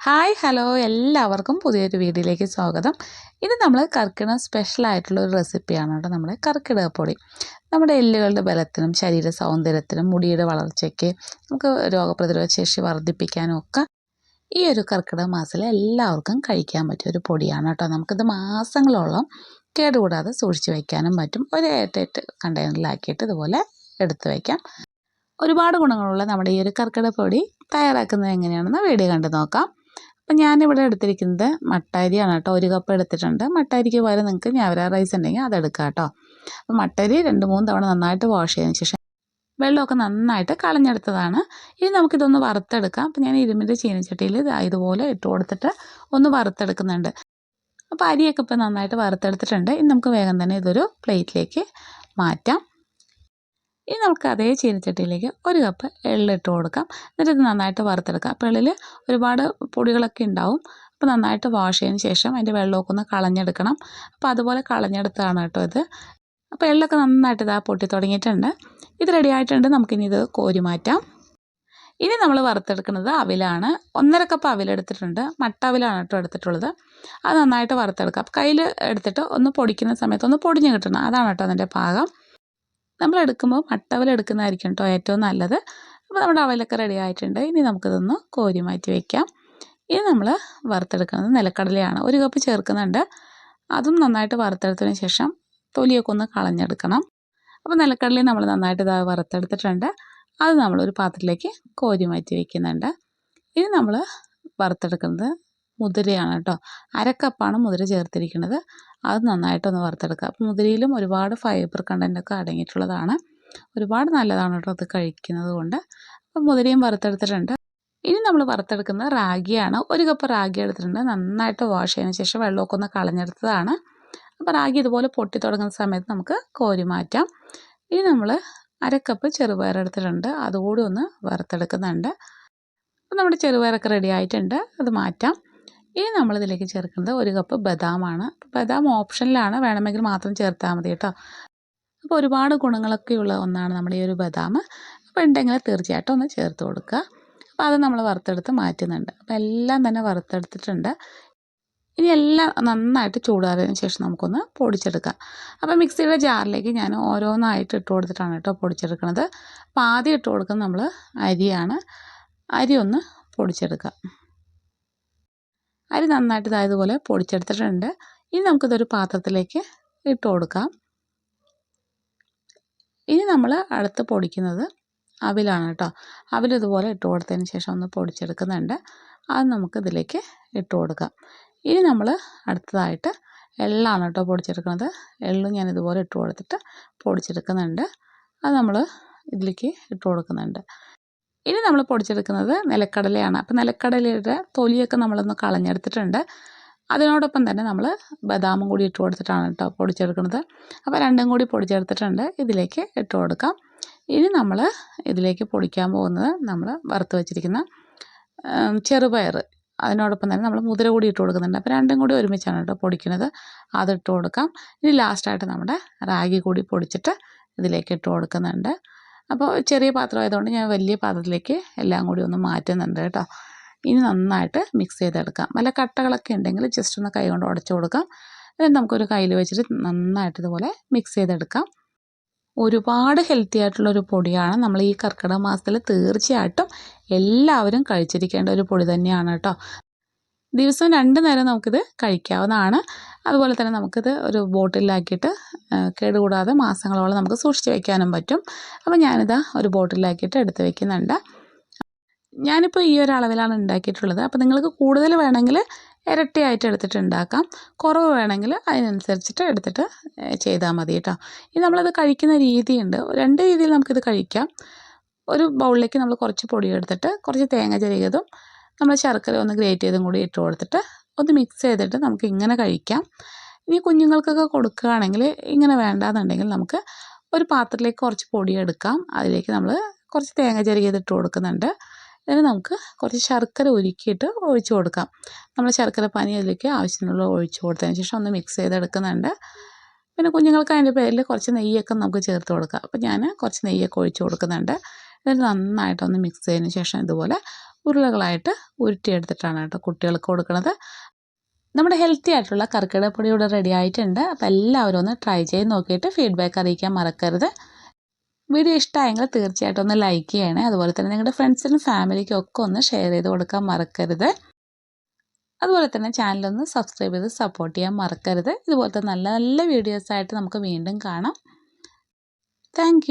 Hi hello. എല്ലാവർക്കും പുതിയൊരു വീഡിയോയിലേക്ക് സ്വാഗതം. ഇത് നമ്മൾ കർക്കിടക സ്പെഷ്യൽ ആയിട്ടുള്ള ഒരു റെസിപ്പിയാണ് കേട്ടോ നമ്മുടെ കർക്കിടകപ്പൊടി നമ്മുടെ എല്ലുകളുടെ ബലത്തിനും ശരീര സൗന്ദര്യത്തിനും മുടിയുടെ വളർച്ചയ്ക്ക് നമുക്ക് രോഗപ്രതിരോധ ശേഷി വർദ്ധിപ്പിക്കാനും ഒക്കെ ഈ ഒരു കർക്കിടക മാസത്തിൽ എല്ലാവർക്കും കഴിക്കാൻ പറ്റിയ ഒരു പൊടിയാണ് കേട്ടോ. നമുക്കിത് മാസങ്ങളോളം കേടുകൂടാതെ സൂക്ഷിച്ച് വയ്ക്കാനും പറ്റും. ഒരു എയർടൈറ്റ് കണ്ടെയ്നറിലാക്കിയിട്ട് ഇതുപോലെ എടുത്തു വയ്ക്കാം ഒരുപാട് ഗുണങ്ങളുള്ള നമ്മുടെ ഈ ഒരു കർക്കിടക പൊടി തയ്യാറാക്കുന്നത് എങ്ങനെയാണെന്ന് വീഡിയോ കണ്ടു നോക്കാം. അപ്പം ഞാനിവിടെ എടുത്തിരിക്കുന്നത് മട്ടരിയാണ് കേട്ടോ. ഒരു കപ്പ് എടുത്തിട്ടുണ്ട്. മട്ടരിക്ക് പകരം നിങ്ങൾക്ക് ഞാവര റൈസ് ഉണ്ടെങ്കിൽ അതെടുക്കാം കേട്ടോ. അപ്പം മട്ടരി രണ്ട് മൂന്ന് തവണ നന്നായിട്ട് വാഷ് ചെയ്തതിന് ശേഷം വെള്ളമൊക്കെ നന്നായിട്ട് കളഞ്ഞെടുത്തതാണ്. ഇനി നമുക്കിതൊന്ന് വറുത്തെടുക്കാം. അപ്പം ഞാൻ ഇരുമ്പിന്റെ ചീനച്ചട്ടിയിൽ ഇതുപോലെ ഇട്ട് കൊടുത്തിട്ട് ഒന്ന് വറുത്തെടുക്കുന്നുണ്ട്. അപ്പോൾ അരിയൊക്കെ ഇപ്പോൾ നന്നായിട്ട് വറുത്തെടുത്തിട്ടുണ്ട്. ഇനി നമുക്ക് വേഗം തന്നെ ഇതൊരു പ്ലേറ്റിലേക്ക് മാറ്റാം. ഇനി നമുക്ക് അതേ ചീനച്ചട്ടിയിലേക്ക് ഒരു കപ്പ് എള്ളിട്ട് കൊടുക്കാം. എന്നിട്ട് നന്നായിട്ട് വറുത്തെടുക്കാം. അപ്പോൾ എള്ളിൽ ഒരുപാട് പൊടികളൊക്കെ ഉണ്ടാവും. അപ്പോൾ നന്നായിട്ട് വാഷ് ചെയ്തതിന് ശേഷം അതിന്റെ വെള്ളമൊക്കെ ഒന്ന് കളഞ്ഞെടുക്കണം. അപ്പോൾ അതുപോലെ കളഞ്ഞെടുത്താണ് കേട്ടോ ഇത്. അപ്പോൾ എള്ളൊക്കെ നന്നായിട്ട് ഇതാ പൊട്ടി തുടങ്ങിയിട്ടുണ്ട്. ഇത് റെഡി ആയിട്ടുണ്ട്. നമുക്കിനി ഇത് കോരി മാറ്റാം. ഇനി നമ്മൾ വറുത്തെടുക്കുന്നത് അവിലാണ്. ഒന്നര കപ്പ് അവിലെടുത്തിട്ടുണ്ട് മട്ട അവിലാണ് കേട്ടോ എടുത്തിട്ടുള്ളത്. അത് നന്നായിട്ട് വറുത്തെടുക്കാം. കയ്യിൽ എടുത്തിട്ട് ഒന്ന് പൊടിക്കുന്ന സമയത്ത് ഒന്ന് പൊടിഞ്ഞ് കിട്ടണം. അതാണ് കേട്ടോ അതിന്റെ പാകം. നമ്മൾ എടുക്കുമ്പോൾ മട്ടവൽ എടുക്കുന്നതായിരിക്കും കേട്ടോ ഏറ്റവും നല്ലത്. അപ്പോൾ നമ്മുടെ അവലൊക്കെ റെഡി ആയിട്ടുണ്ട്. ഇനി നമുക്കിതൊന്ന് കോരി മാറ്റി വയ്ക്കാം ഇനി നമ്മൾ വറുത്തെടുക്കുന്നത് നിലക്കടലയാണ്. ഒരു കപ്പ് ചേർക്കുന്നുണ്ട്. അതും നന്നായിട്ട് വറുത്തെടുത്തതിന് ശേഷം തൊലിയൊക്കെ ഒന്ന് കളഞ്ഞെടുക്കണം. അപ്പോൾ നിലക്കടലയും നമ്മൾ നന്നായിട്ട് ഇതാ വറുത്തെടുത്തിട്ടുണ്ട്. അത് നമ്മളൊരു പാത്രത്തിലേക്ക് കോരി മാറ്റി വയ്ക്കുന്നുണ്ട് ഇനി നമ്മൾ വറുത്തെടുക്കുന്നത് മുതിരയാണ് കേട്ടോ അരക്കപ്പാണ് മുതിര ചേർത്തിരിക്കുന്നത്. അത് നന്നായിട്ടൊന്ന് വറുത്തെടുക്കുക. അപ്പോൾ മുതിരയിലും ഒരുപാട് ഫൈബർ കണ്ടന്റൊക്കെ അടങ്ങിയിട്ടുള്ളതാണ്. ഒരുപാട് നല്ലതാണ് കേട്ടോ അത് കഴിക്കുന്നത് കൊണ്ട്. അപ്പോൾ മുതിരയും വറുത്തെടുത്തിട്ടുണ്ട്. ഇനി നമ്മൾ വറുത്തെടുക്കുന്നത് റാഗിയാണ്. ഒരു കപ്പ് റാഗി എടുത്തിട്ടുണ്ട്. നന്നായിട്ട് വാഷ് ചെയ്തതിന് ശേഷം വെള്ളമൊക്കെ ഒന്ന് കളഞ്ഞെടുത്തതാണ്. അപ്പോൾ റാഗി ഇതുപോലെ പൊട്ടി തുടങ്ങുന്ന സമയത്ത് നമുക്ക് കോരി മാറ്റാം. ഇനി നമ്മൾ അരക്കപ്പ് ചെറുപയർ എടുത്തിട്ടുണ്ട്. അതുകൂടി ഒന്ന് വറുത്തെടുക്കുന്നുണ്ട്. അപ്പോൾ നമ്മുടെ ചെറുപയറൊക്കെ റെഡി ആയിട്ടുണ്ട്. അത് മാറ്റാം. ഇനി നമ്മളിതിലേക്ക് ചേർക്കുന്നത് ഒരു കപ്പ് ബദാമാണ്. ബദാം ഓപ്ഷനിലാണ്. വേണമെങ്കിൽ മാത്രം ചേർത്താൽ മതി കേട്ടോ. അപ്പോൾ ഒരുപാട് ഗുണങ്ങളൊക്കെയുള്ള ഒന്നാണ് നമ്മുടെ ഈ ഒരു ബദാം. അപ്പോൾ ഉണ്ടെങ്കിൽ തീർച്ചയായിട്ടും ഒന്ന് ചേർത്ത് കൊടുക്കുക. അപ്പോൾ അത് നമ്മൾ വറുത്തെടുത്ത് മാറ്റുന്നുണ്ട്. അപ്പോൾ എല്ലാം തന്നെ വറുത്തെടുത്തിട്ടുണ്ട്. ഇനി എല്ലാം നന്നായിട്ട് ചൂടാറിയതിന് ശേഷം നമുക്കൊന്ന് പൊടിച്ചെടുക്കാം. അപ്പോൾ മിക്സിയുടെ ജാറിലേക്ക് ഞാൻ ഓരോന്നായിട്ട് ഇട്ട് കൊടുത്തിട്ടാണ് കേട്ടോ പൊടിച്ചെടുക്കുന്നത്. അപ്പോൾ ആദ്യം ഇട്ട് കൊടുക്കുന്നത് നമ്മൾ അരിയാണ്. അരി ഒന്ന് പൊടിച്ചെടുക്കാം. അരി നന്നായിട്ട് ഇതായതുപോലെ പൊടിച്ചെടുത്തിട്ടുണ്ട്. ഇനി നമുക്കിതൊരു പാത്രത്തിലേക്ക് ഇട്ട് കൊടുക്കാം. ഇനി നമ്മൾ അടുത്ത് പൊടിക്കുന്നത് അവിലാണ് കേട്ടോ. അവിൽ ഇതുപോലെ ഇട്ട് കൊടുത്തതിന് ശേഷം ഒന്ന് പൊടിച്ചെടുക്കുന്നുണ്ട്. അത് നമുക്ക് ഇതിലേക്ക് ഇട്ട് കൊടുക്കാം. ഇനി നമ്മൾ അടുത്തതായിട്ട് എള്ളാണ് കേട്ടോ പൊടിച്ചെടുക്കുന്നത്. എള്ളും ഞാൻ ഇതുപോലെ ഇട്ട് കൊടുത്തിട്ട് പൊടിച്ചെടുക്കുന്നുണ്ട്. അത് നമ്മൾ ഇതിലേക്ക് ഇട്ട് കൊടുക്കുന്നുണ്ട്. ഇനി നമ്മൾ പൊടിച്ചെടുക്കുന്നത് നിലക്കടലയാണ്. അപ്പോൾ നിലക്കടലയുടെ തൊലിയൊക്കെ നമ്മളൊന്ന് കളഞ്ഞെടുത്തിട്ടുണ്ട്. അതിനോടൊപ്പം തന്നെ നമ്മൾ ബദാമും കൂടി ഇട്ട് കൊടുത്തിട്ടാണ് കേട്ടോ പൊടിച്ചെടുക്കുന്നത്. അപ്പോൾ രണ്ടും കൂടി പൊടിച്ചെടുത്തിട്ടുണ്ട്. ഇതിലേക്ക് ഇട്ട് കൊടുക്കാം. ഇനി നമ്മൾ ഇതിലേക്ക് പൊടിക്കാൻ പോകുന്നത് നമ്മൾ വറുത്ത് വെച്ചിരിക്കുന്ന ചെറുപയർ. അതിനോടൊപ്പം തന്നെ നമ്മൾ മുതിര കൂടി ഇട്ട് കൊടുക്കുന്നുണ്ട്. അപ്പോൾ രണ്ടും കൂടി ഒരുമിച്ചാണ് കേട്ടോ പൊടിക്കുന്നത്. അതിട്ട് കൊടുക്കാം. ഇനി ലാസ്റ്റായിട്ട് നമ്മുടെ റാഗി കൂടി പൊടിച്ചിട്ട് ഇതിലേക്ക് ഇട്ട് കൊടുക്കുന്നുണ്ട്. അപ്പോൾ ചെറിയ പാത്രമായതുകൊണ്ട് ഞാൻ വലിയ പാത്രത്തിലേക്ക് എല്ലാം കൂടി ഒന്ന് മാറ്റുന്നുണ്ട് കേട്ടോ. ഇനി നന്നായിട്ട് മിക്സ് ചെയ്തെടുക്കാം. വല്ല കട്ടകളൊക്കെ ഉണ്ടെങ്കിൽ ജസ്റ്റ് ഒന്ന് കൈ കൊണ്ട് ഉടച്ചു കൊടുക്കാം. എന്നിട്ട് നമുക്കൊരു കയ്യിൽ വെച്ചിട്ട് നന്നായിട്ട് ഇതുപോലെ മിക്സ് ചെയ്തെടുക്കാം. ഒരുപാട് ഹെൽത്തി ആയിട്ടുള്ള ഒരു പൊടിയാണ്. നമ്മൾ ഈ കർക്കിടക മാസത്തിൽ തീർച്ചയായിട്ടും എല്ലാവരും കഴിച്ചിരിക്കേണ്ട ഒരു പൊടി തന്നെയാണ് കേട്ടോ. ദിവസം രണ്ട് നേരം നമുക്കിത് കഴിക്കാവുന്നതാണ്. അതുപോലെ തന്നെ നമുക്കിത് ഒരു ബോട്ടിലാക്കിയിട്ട് കേടുകൂടാതെ മാസങ്ങളോളം നമുക്ക് സൂക്ഷിച്ച് വയ്ക്കാനും പറ്റും. അപ്പോൾ ഞാനിതാ ഒരു ബോട്ടിലാക്കിയിട്ട് എടുത്ത് വയ്ക്കുന്നുണ്ട് ഞാനിപ്പോൾ ഈ ഒരു അളവിലാണ് ഉണ്ടാക്കിയിട്ടുള്ളത്. അപ്പോൾ നിങ്ങൾക്ക് കൂടുതൽ വേണമെങ്കിൽ ഇരട്ടിയായിട്ട് എടുത്തിട്ട് ഉണ്ടാക്കാം കുറവ് വേണമെങ്കിൽ അതിനനുസരിച്ചിട്ട് എടുത്തിട്ട് ചെയ്താൽ മതി കേട്ടോ. ഇനി നമ്മളത് കഴിക്കുന്ന രീതിയുണ്ട്. രണ്ട് രീതിയിൽ നമുക്കിത് കഴിക്കാം. ഒരു ബൗളിലേക്ക് നമ്മൾ കുറച്ച് പൊടി എടുത്തിട്ട് കുറച്ച് തേങ്ങ ചെറിയതും നമ്മൾ ശർക്കര ഒന്ന് ഗ്രേറ്റ് ചെയ്തും കൂടി ഇട്ട് കൊടുത്തിട്ട് ഒന്ന് മിക്സ് ചെയ്തിട്ട് നമുക്ക് ഇങ്ങനെ കഴിക്കാം. ഇനി കുഞ്ഞുങ്ങൾക്കൊക്കെ കൊടുക്കുകയാണെങ്കിൽ ഇങ്ങനെ വേണ്ടാന്നുണ്ടെങ്കിൽ നമുക്ക് ഒരു പാത്രത്തിലേക്ക് കുറച്ച് പൊടി എടുക്കാം. അതിലേക്ക് നമ്മൾ കുറച്ച് തേങ്ങ ചെറുകിയതിട്ട് കൊടുക്കുന്നുണ്ട്. ഇതിന് നമുക്ക് കുറച്ച് ശർക്കര ഉരുക്കിയിട്ട് ഒഴിച്ചു കൊടുക്കാം. നമ്മൾ ശർക്കര പാനി അതിലേക്ക് ആവശ്യത്തിനുള്ള ഒഴിച്ച് കൊടുത്തതിന് ശേഷം ഒന്ന് മിക്സ് ചെയ്തെടുക്കുന്നുണ്ട്. പിന്നെ കുഞ്ഞുങ്ങൾക്ക് അതിന്റെ പേരിൽ കുറച്ച് നെയ്യൊക്കെ നമുക്ക് ചേർത്ത് കൊടുക്കാം. അപ്പോൾ ഞാൻ കുറച്ച് നെയ്യൊക്കെ ഒഴിച്ച് കൊടുക്കുന്നുണ്ട്. എന്നിട്ട് നന്നായിട്ടൊന്ന് മിക്സ് ചെയ്തതിന് ശേഷം ഇതുപോലെ ഉരുളകളായിട്ട് ഉരുട്ടിയെടുത്തിട്ടാണ് കേട്ടോ കുട്ടികൾക്ക് കൊടുക്കുന്നത്. നമ്മുടെ ഹെൽത്തി ആയിട്ടുള്ള കർക്കിടകപ്പൊടി ഇവിടെ റെഡി ആയിട്ടുണ്ട്. അപ്പോൾ എല്ലാവരും ഒന്ന് ട്രൈ ചെയ്ത് നോക്കിയിട്ട് ഫീഡ്ബാക്ക് അറിയിക്കാൻ മറക്കരുത്. വീഡിയോ ഇഷ്ടമായെങ്കിൽ തീർച്ചയായിട്ടും ഒന്ന് ലൈക്ക് ചെയ്യണേ. അതുപോലെ തന്നെ നിങ്ങളുടെ ഫ്രണ്ട്സിനും ഫാമിലിക്കും ഒക്കെ ഒന്ന് ഷെയർ ചെയ്ത് കൊടുക്കാൻ മറക്കരുത്. അതുപോലെ തന്നെ ചാനലൊന്ന് സബ്സ്ക്രൈബ് ചെയ്ത് സപ്പോർട്ട് ചെയ്യാൻ മറക്കരുത്. ഇതുപോലത്തെ നല്ല നല്ല വീഡിയോസായിട്ട് നമുക്ക് വീണ്ടും കാണാം. താങ്ക്